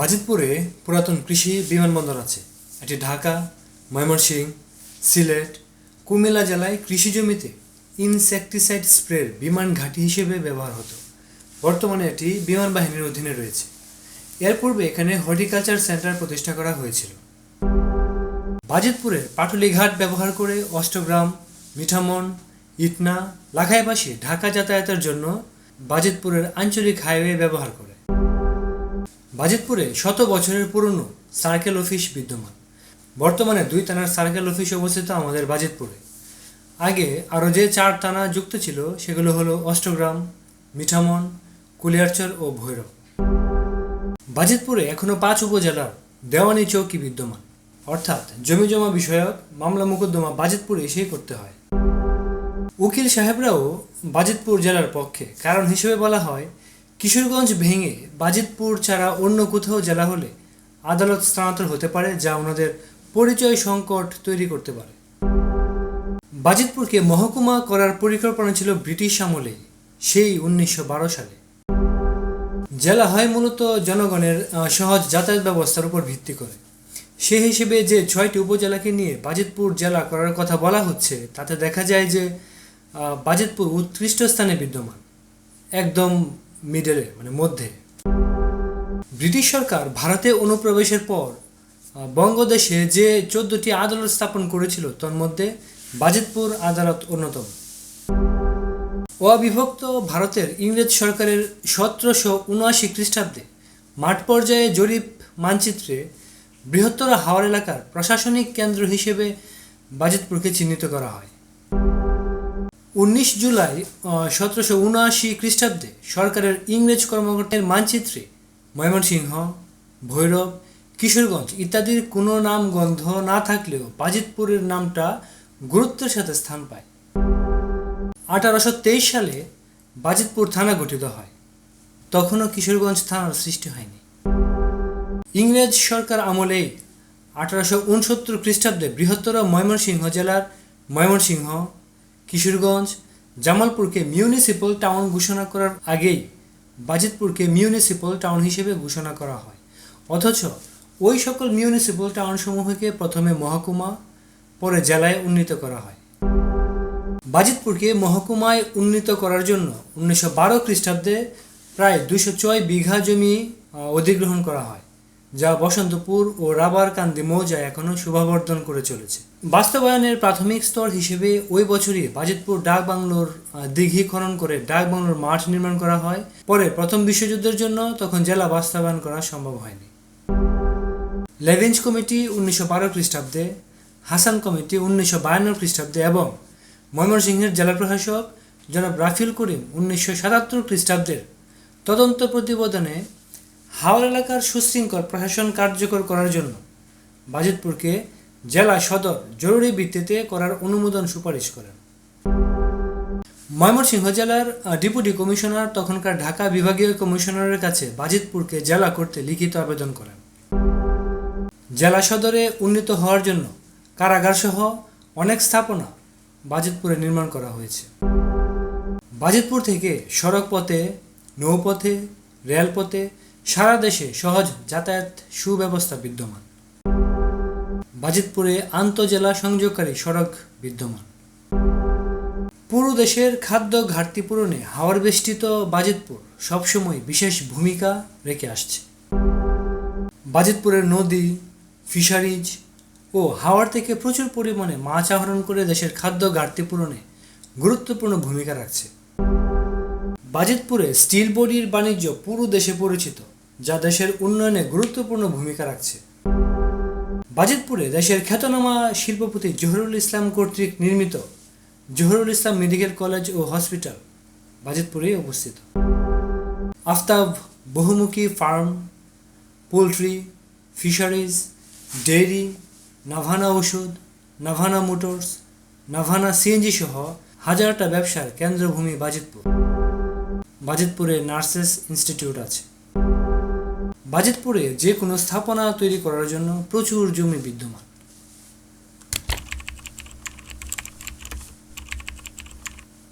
বাজিতপুরে পুরাতন কৃষি বিমানবন্দর আছে। এটি ঢাকা, ময়মনসিংহ, সিলেট, কুমিল্লা জেলায় কৃষি জমিতে ইনসেকটিসাইড স্প্রের বিমান ঘাঁটি হিসেবে ব্যবহার হতো। বর্তমানে এটি বিমান বাহিনীর অধীনে রয়েছে। এর পূর্বে এখানে হর্টিকালচার সেন্টার প্রতিষ্ঠা করা হয়েছিল। বাজিতপুরে পাটুলি ঘাট ব্যবহার করে অষ্টগ্রাম, মিঠামন, ইটনা, লাখাইবাসী ঢাকা যাতায়াতের জন্য বাজিতপুরের আঞ্চলিক হাইওয়ে ব্যবহার করে। বাজিতপুরে শত বছরের পুরনো সার্কেল অফিস বিদ্যমান। বর্তমানে দুই থানার সার্কেল অফিস অবস্থিত আমাদের বাজিতপুরে। আগে আরও যে চার থানা যুক্ত ছিল, সেগুলো হলো অষ্টগ্রাম, মিঠামন, কুলিয়ারচর ও ভৈরব। বাজিতপুরে এখনও পাঁচ উপজেলার দেওয়ানি চৌকি বিদ্যমান। অর্থাৎ জমিজমা বিষয়ক মামলা মোকদ্দমা বাজিতপুরে এসেই করতে হয়। উকিল সাহেবরাও বাজিতপুর জেলার পক্ষে কারণ হিসেবে বলা হয় কিশোরগঞ্জ ভেঙে বাজিতপুর ছাড়া অন্য কোথাও জেলা হলে আদালত স্থানান্তর হতে পারে, যা ওনাদের পরিচয় সংকট তৈরি করতে পারে। বাজিতপুরকে মহকুমা করার পরিকল্পনা ছিল ব্রিটিশ আমলে, সেই উনিশশো সালে। জেলা হয় মূলত জনগণের সহজ যাতায়াত ব্যবস্থার উপর ভিত্তি করে। সে হিসেবে যে ছয়টি উপজেলাকে নিয়ে বাজিতপুর জেলা করার কথা বলা হচ্ছে, তাতে দেখা যায় যে বাজিতপুর উৎকৃষ্ট স্থানে বিদ্যমান। একদম মিডলে মানে মধ্যে। ব্রিটিশ সরকার ভারতে অনুপ্রবেশের পর বঙ্গদেশে যে চোদ্দটি আদালত স্থাপন করেছিল তার মধ্যে বাজিতপুর আদালত অন্যতম। অবিভক্ত ভারতের ইংরেজ সরকারের সতেরোশো উনআশি খ্রিস্টাব্দে মাঠ পর্যায়ে জরিপ মানচিত্রে বৃহত্তর হাওড় এলাকার প্রশাসনিক কেন্দ্র হিসেবে বাজিতপুরকে চিহ্নিত করা হয়। উনিশ জুলাই সতেরোশো উনআশি খ্রিস্টাব্দে সরকারের ইংরেজ কর্মকর্তার মানচিত্রে ময়মনসিংহ, ভৈরব, কিশোরগঞ্জ ইত্যাদির কোনো নাম গন্ধ না থাকলেও বাজিতপুরের নামটা গুরুত্বের সাথে স্থান পায়। আঠারোশো তেইশ সালে বাজিতপুর থানা গঠিত হয়। তখনও কিশোরগঞ্জ থানার সৃষ্টি হয়নি। ইংরেজ সরকার আমলেই আঠারোশো উনসত্তর খ্রিস্টাব্দে বৃহত্তর ময়মনসিংহ জেলার ময়মনসিংহ কিশোরগঞ্জ, জামালপুরকে মিউনিসিপ্যাল টাউন ঘোষণা করার আগেই বাজিতপুরকে মিউনিসিপ্যাল টাউন হিসেবে ঘোষণা করা হয়। অথচ ওই সকল মিউনিসিপ্যাল টাউনসমূহকে প্রথমে মহকুমা, পরে জেলায় উন্নীত করা হয়। বাজিতপুরকে মহকুমায় উন্নীত করার জন্য উনিশশো বারো খ্রিস্টাব্দে প্রায় দুশো ছয় বিঘা জমি অধিগ্রহণ করা হয়। যা বসন্তপুর ও রাবারকান্দি মৌজায় এখনও শোভাবর্ধন করে চলেছে। বাস্তবায়নের প্রাথমিক স্তর হিসেবে ওই বছরই বাজিতপুর ডাক বাংলোর দিঘি খনন করে ডাক বাংলোর মাঠ নির্মাণ করা হয়। পরে প্রথম বিশ্বযুদ্ধের জন্য তখন জেলা বাস্তবায়ন করা সম্ভব হয়নি। লেভেন্স কমিটি উনিশশো বারো খ্রিস্টাব্দে, হাসান কমিটি উনিশশো বায়ান্ন খ্রিস্টাব্দে এবং ময়মনসিংহের জেলা প্রশাসক জনাব রাফিল করিম উনিশশো সাতাত্তর খ্রিস্টাব্দের তদন্ত প্রতিবেদনে হাওড় এলাকার সুশৃঙ্খল প্রশাসন কার্যকর করার জন্য বাজিতপুরকে জেলা সদর জরুরি ভিত্তিতে করার অনুমোদন সুপারিশ করেন। ময়মনসিংহ জেলার ডেপুটি কমিশনার তখনকার ঢাকা বিভাগীয় কমিশনারের কাছে বাজিতপুরকে জেলা করতে লিখিত আবেদন করেন। জেলা সদরে উন্নীত হওয়ার জন্য কারাগারসহ অনেক স্থাপনা বাজিতপুরে নির্মাণ করা হয়েছে। বাজিতপুর থেকে সড়ক পথে নৌপথে, রেলপথে সারা দেশে সহজ যাতায়াত সুব্যবস্থা বিদ্যমান। বাজিতপুরে আন্তজেলা সংযোগকারী সড়ক বিদ্যমান। পুরো দেশের খাদ্য ঘাটতি পূরণে হাওড় বেষ্টিত বাজিতপুর সবসময় বিশেষ ভূমিকা রেখে আসছে। বাজিতপুরের নদী, ফিশারিজ ও হাওড় থেকে প্রচুর পরিমাণে মাছ আহরণ করে দেশের খাদ্য ঘাটতি পূরণে গুরুত্বপূর্ণ ভূমিকা রাখছে। বাজিতপুরে স্টিল বডির বাণিজ্য পুরো দেশে পরিচিত। যা দেশের উন্নয়নে গুরুত্বপূর্ণ ভূমিকা রাখছে। বাজিতপুরে দেশের খ্যাতনামা শিল্পপতি জহুরুল ইসলাম কর্তৃক নির্মিত জহুরুল ইসলাম মেডিকেল কলেজ ও হসপিটাল বাজিতপুরেই অবস্থিত। আফতাব, বহুমুখী farm, poultry, fisheries, dairy, Navana ওষুধ, নাভানা মোটরস, নাভানা সিএনজি সহ হাজারটা ব্যবসার কেন্দ্রভূমি বাজিতপুর। বাজিতপুরে নার্সেস ইনস্টিটিউট আছে। বাজিতপুরে যে কোনো স্থাপনা তৈরি করার জন্য প্রচুর জমি বিদ্যমান।